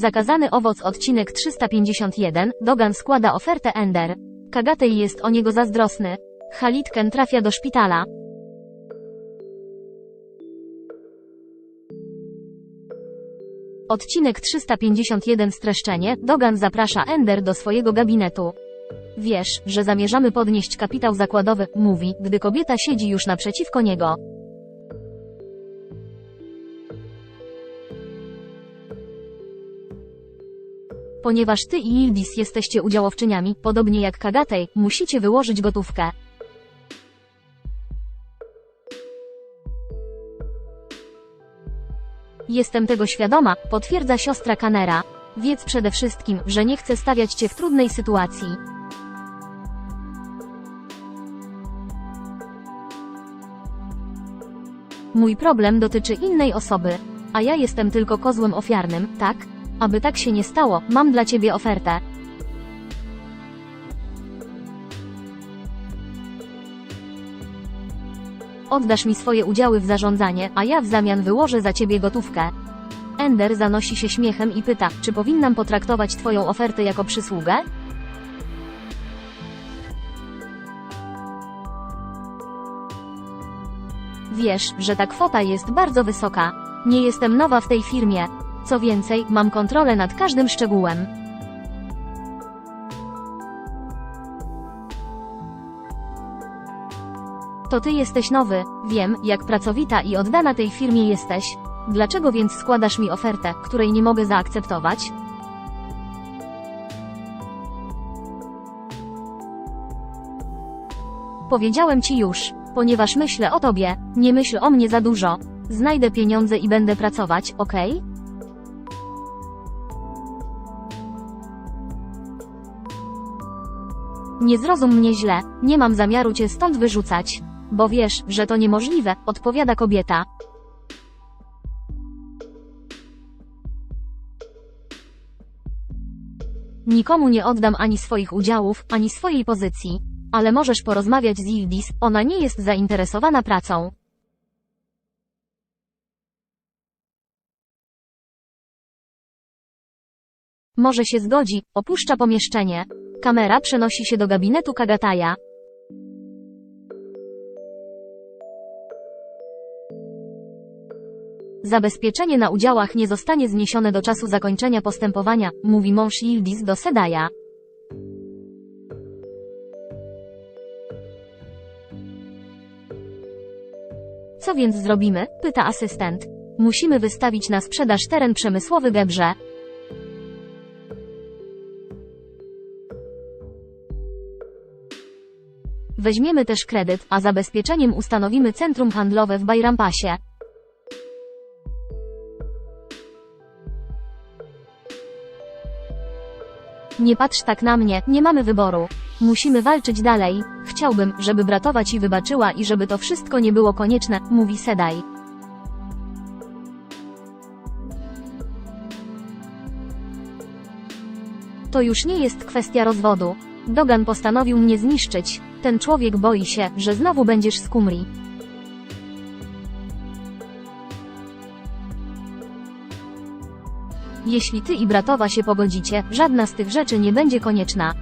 Zakazany owoc odcinek 351, Dogan składa ofertę Ender. Kagatej jest o niego zazdrosny. Halitken trafia do szpitala. Odcinek 351 Streszczenie, Dogan zaprasza Ender do swojego gabinetu. Wiesz, że zamierzamy podnieść kapitał zakładowy, mówi, gdy kobieta siedzi już naprzeciwko niego. Ponieważ ty i Ildis jesteście udziałowczyniami, podobnie jak Kagatej, musicie wyłożyć gotówkę. Jestem tego świadoma, potwierdza siostra Kanera. Wiedz przede wszystkim, że nie chcę stawiać cię w trudnej sytuacji. Mój problem dotyczy innej osoby, a ja jestem tylko kozłem ofiarnym, tak? Aby tak się nie stało, mam dla ciebie ofertę. Oddasz mi swoje udziały w zarządzanie, a ja w zamian wyłożę za ciebie gotówkę. Ender zanosi się śmiechem i pyta, czy powinnam potraktować twoją ofertę jako przysługę? Wiesz, że ta kwota jest bardzo wysoka. Nie jestem nowa w tej firmie. Co więcej, mam kontrolę nad każdym szczegółem. To ty jesteś nowy, wiem, jak pracowita i oddana tej firmie jesteś. Dlaczego więc składasz mi ofertę, której nie mogę zaakceptować? Powiedziałem ci już, ponieważ myślę o tobie, nie myśl o mnie za dużo. Znajdę pieniądze i będę pracować, okej? Nie zrozum mnie źle, nie mam zamiaru cię stąd wyrzucać. Bo wiesz, że to niemożliwe, odpowiada kobieta. Nikomu nie oddam ani swoich udziałów, ani swojej pozycji. Ale możesz porozmawiać z Ildis, ona nie jest zainteresowana pracą. Może się zgodzi, opuszcza pomieszczenie. Kamera przenosi się do gabinetu Kagataja. Zabezpieczenie na udziałach nie zostanie zniesione do czasu zakończenia postępowania, mówi mąż Yildiz do Sedaja. Co więc zrobimy? pyta asystent. Musimy wystawić na sprzedaż teren przemysłowy Gebrze. Weźmiemy też kredyt, a zabezpieczeniem ustanowimy centrum handlowe w Bajrampasie. Nie patrz tak na mnie, nie mamy wyboru. Musimy walczyć dalej. Chciałbym, żeby bratowa ci wybaczyła i żeby to wszystko nie było konieczne, mówi Sedaj. To już nie jest kwestia rozwodu. Dogan postanowił mnie zniszczyć. Ten człowiek boi się, że znowu będziesz z Kumri. Jeśli ty i bratowa się pogodzicie, żadna z tych rzeczy nie będzie konieczna.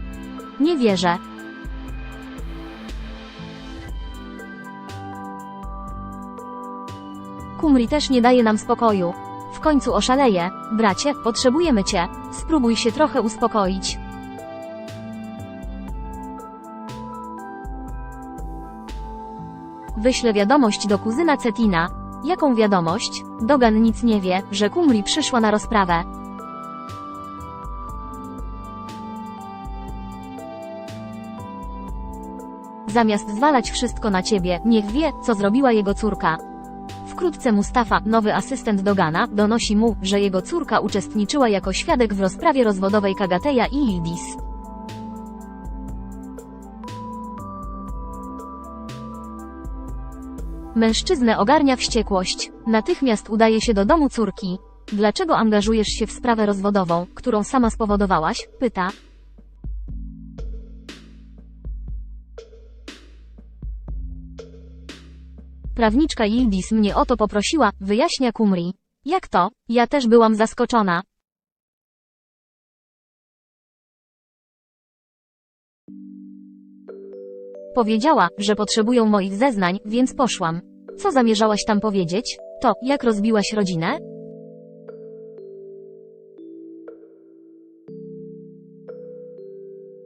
Nie wierzę. Kumri też nie daje nam spokoju. W końcu oszaleje. Bracie, potrzebujemy cię. Spróbuj się trochę uspokoić. Wyślę wiadomość do kuzyna Cetina. Jaką wiadomość? Dogan nic nie wie, że Kumri przyszła na rozprawę. Zamiast zwalać wszystko na ciebie, niech wie, co zrobiła jego córka. Wkrótce Mustafa, nowy asystent Dogana, donosi mu, że jego córka uczestniczyła jako świadek w rozprawie rozwodowej Kagateja i Ildis. Mężczyznę ogarnia wściekłość. Natychmiast udaje się do domu córki. Dlaczego angażujesz się w sprawę rozwodową, którą sama spowodowałaś? Pyta. Prawniczka Yildiz mnie o to poprosiła, wyjaśnia Kumri. Jak to? Ja też byłam zaskoczona. Powiedziała, że potrzebują moich zeznań, więc poszłam. Co zamierzałaś tam powiedzieć? To, jak rozbiłaś rodzinę?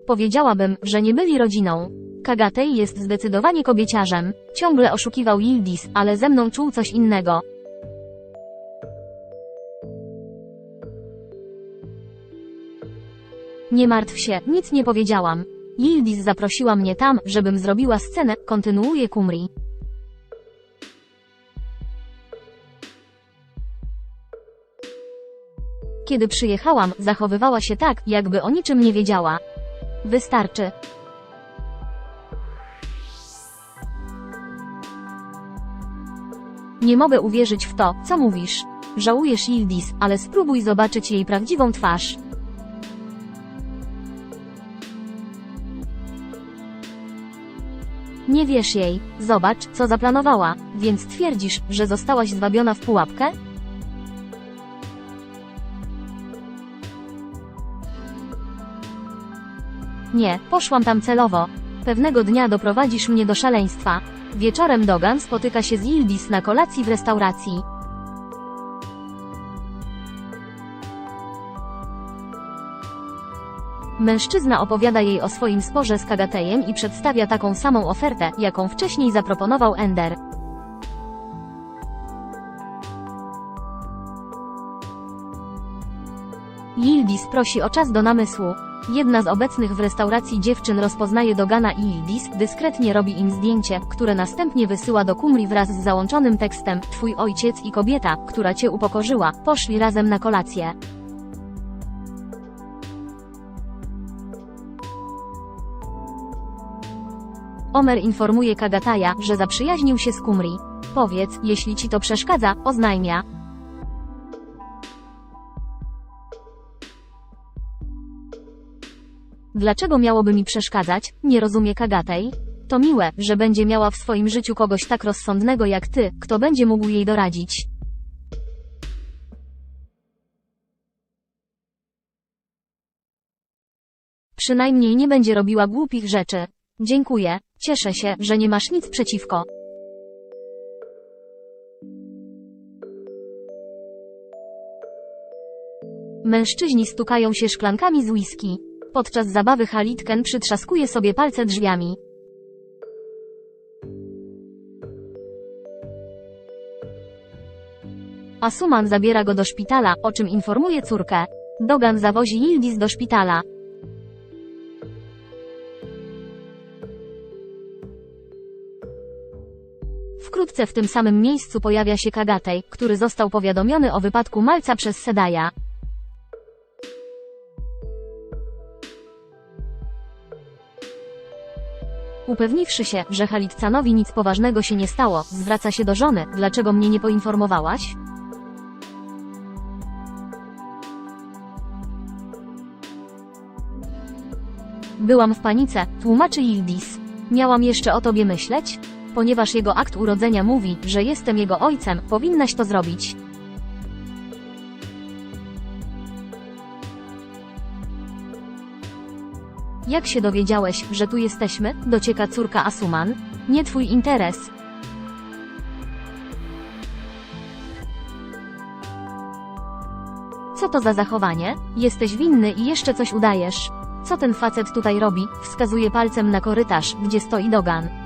Powiedziałabym, że nie byli rodziną. Kagatej jest zdecydowanie kobieciarzem. Ciągle oszukiwał Yildiz, ale ze mną czuł coś innego. Nie martw się, nic nie powiedziałam. Yildiz zaprosiła mnie tam, żebym zrobiła scenę, kontynuuje Kumri. Kiedy przyjechałam, zachowywała się tak, jakby o niczym nie wiedziała. Wystarczy. Nie mogę uwierzyć w to, co mówisz. Żałujesz Yildiz, ale spróbuj zobaczyć jej prawdziwą twarz. Nie wiesz jej, zobacz, co zaplanowała, więc twierdzisz, że zostałaś zwabiona w pułapkę? Nie, poszłam tam celowo. Pewnego dnia doprowadzisz mnie do szaleństwa. Wieczorem Dogan spotyka się z Yildiz na kolacji w restauracji. Mężczyzna opowiada jej o swoim sporze z Kagatejem i przedstawia taką samą ofertę, jaką wcześniej zaproponował Ender. Yildiz prosi o czas do namysłu. Jedna z obecnych w restauracji dziewczyn rozpoznaje Dogana i Yildiz, dyskretnie robi im zdjęcie, które następnie wysyła do Kumri wraz z załączonym tekstem Twój ojciec i kobieta, która cię upokorzyła, poszli razem na kolację. Omer informuje Kagataja, że zaprzyjaźnił się z Kumri. Powiedz, jeśli ci to przeszkadza, oznajmia. Dlaczego miałoby mi przeszkadzać? Nie rozumie Kagatej. To miłe, że będzie miała w swoim życiu kogoś tak rozsądnego jak ty, kto będzie mógł jej doradzić. Przynajmniej nie będzie robiła głupich rzeczy. Dziękuję. Cieszę się, że nie masz nic przeciwko. Mężczyźni stukają się szklankami z whisky. Podczas zabawy Halitken przytrzaskuje sobie palce drzwiami. Asuman zabiera go do szpitala, o czym informuje córkę. Dogan zawozi Yildiz do szpitala. Wkrótce w tym samym miejscu pojawia się Kagatej, który został powiadomiony o wypadku Malca przez Sedaja. Upewniwszy się, że Halitcanowi nic poważnego się nie stało, zwraca się do żony, dlaczego mnie nie poinformowałaś? Byłam w panice, tłumaczy Yildiz. Miałam jeszcze o tobie myśleć? Ponieważ jego akt urodzenia mówi, że jestem jego ojcem, powinnaś to zrobić. Jak się dowiedziałeś, że tu jesteśmy? Docieka córka Asuman. Nie twój interes. Co to za zachowanie? Jesteś winny i jeszcze coś udajesz. Co ten facet tutaj robi? Wskazuje palcem na korytarz, gdzie stoi Dogan.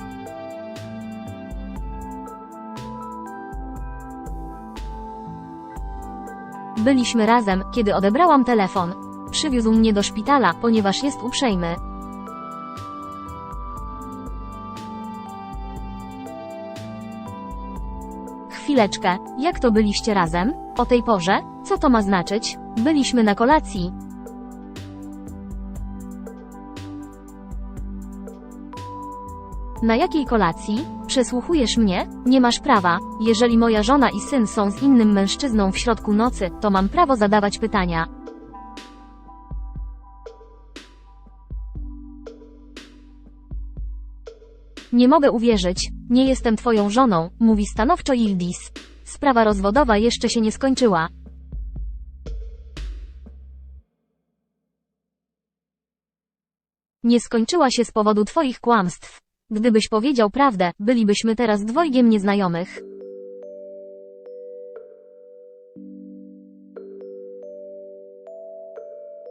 Byliśmy razem, kiedy odebrałam telefon. Przywiózł mnie do szpitala, ponieważ jest uprzejmy. Chwileczkę, jak to byliście razem? O tej porze? Co to ma znaczyć? Byliśmy na kolacji. Na jakiej kolacji? Przesłuchujesz mnie? Nie masz prawa. Jeżeli moja żona i syn są z innym mężczyzną w środku nocy, to mam prawo zadawać pytania. Nie mogę uwierzyć. Nie jestem twoją żoną, mówi stanowczo Yildiz. Sprawa rozwodowa jeszcze się nie skończyła. Nie skończyła się z powodu twoich kłamstw. Gdybyś powiedział prawdę, bylibyśmy teraz dwojgiem nieznajomych.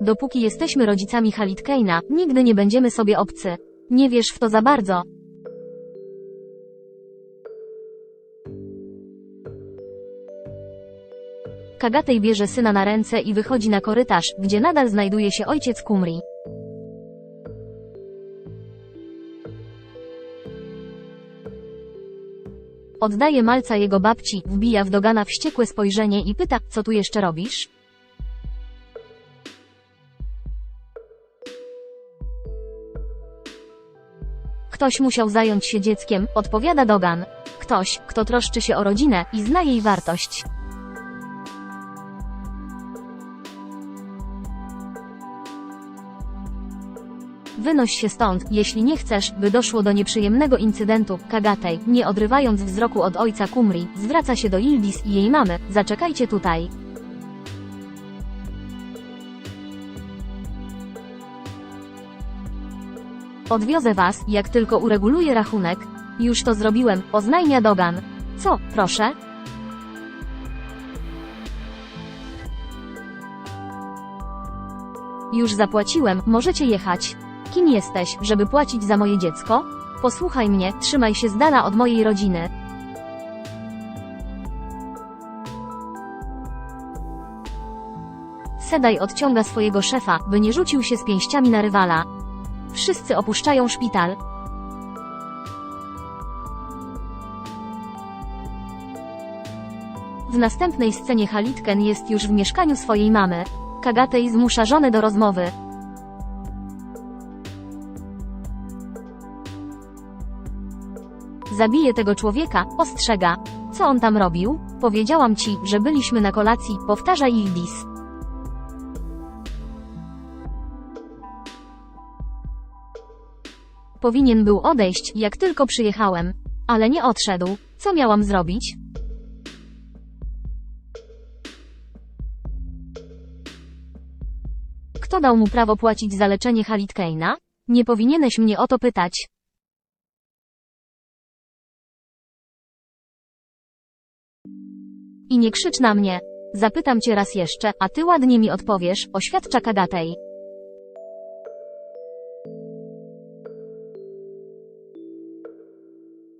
Dopóki jesteśmy rodzicami Halit Keina, nigdy nie będziemy sobie obcy. Nie wiesz w to za bardzo. Kagatej bierze syna na ręce i wychodzi na korytarz, gdzie nadal znajduje się ojciec Kumri. Oddaje malca jego babci, wbija w dogana wściekłe spojrzenie i pyta, co tu jeszcze robisz? Ktoś musiał zająć się dzieckiem, odpowiada Dogan. Ktoś, kto troszczy się o rodzinę i zna jej wartość. Wynoś się stąd, jeśli nie chcesz, by doszło do nieprzyjemnego incydentu. Kagatej, nie odrywając wzroku od ojca Kumri, zwraca się do Ildis i jej mamy. Zaczekajcie tutaj. Odwiozę was, jak tylko ureguluję rachunek. Już to zrobiłem, oznajmia Dogan. Co, proszę? Już zapłaciłem, możecie jechać. Kim jesteś, żeby płacić za moje dziecko? Posłuchaj mnie, trzymaj się z dala od mojej rodziny. Sedaj odciąga swojego szefa, by nie rzucił się z pięściami na rywala. Wszyscy opuszczają szpital. W następnej scenie Halitken jest już w mieszkaniu swojej mamy. Kagatej zmusza żonę do rozmowy. Zabiję tego człowieka, ostrzega. Co on tam robił? Powiedziałam ci, że byliśmy na kolacji, powtarza Ildis. Powinien był odejść, jak tylko przyjechałem. Ale nie odszedł. Co miałam zrobić? Kto dał mu prawo płacić za leczenie Halitkeina? Nie powinieneś mnie o to pytać. I nie krzycz na mnie. Zapytam cię raz jeszcze, a ty ładnie mi odpowiesz, oświadcza Kagatej.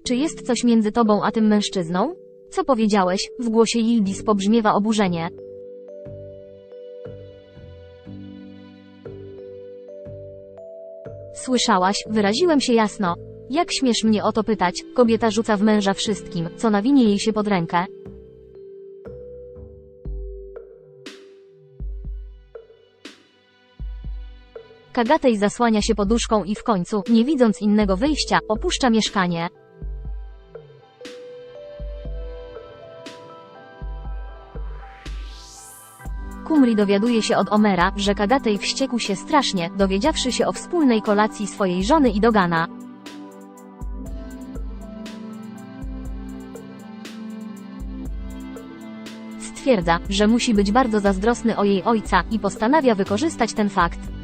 Czy jest coś między tobą a tym mężczyzną? Co powiedziałeś? W głosie Yildis pobrzmiewa oburzenie. Słyszałaś, wyraziłem się jasno. Jak śmiesz mnie o to pytać? Kobieta rzuca w męża wszystkim, co nawinie jej się pod rękę. Kagatej zasłania się poduszką i w końcu, nie widząc innego wyjścia, opuszcza mieszkanie. Kumri dowiaduje się od Omera, że Kagatej wściekł się strasznie, dowiedziawszy się o wspólnej kolacji swojej żony i Dogana. Stwierdza, że musi być bardzo zazdrosny o jej ojca i postanawia wykorzystać ten fakt.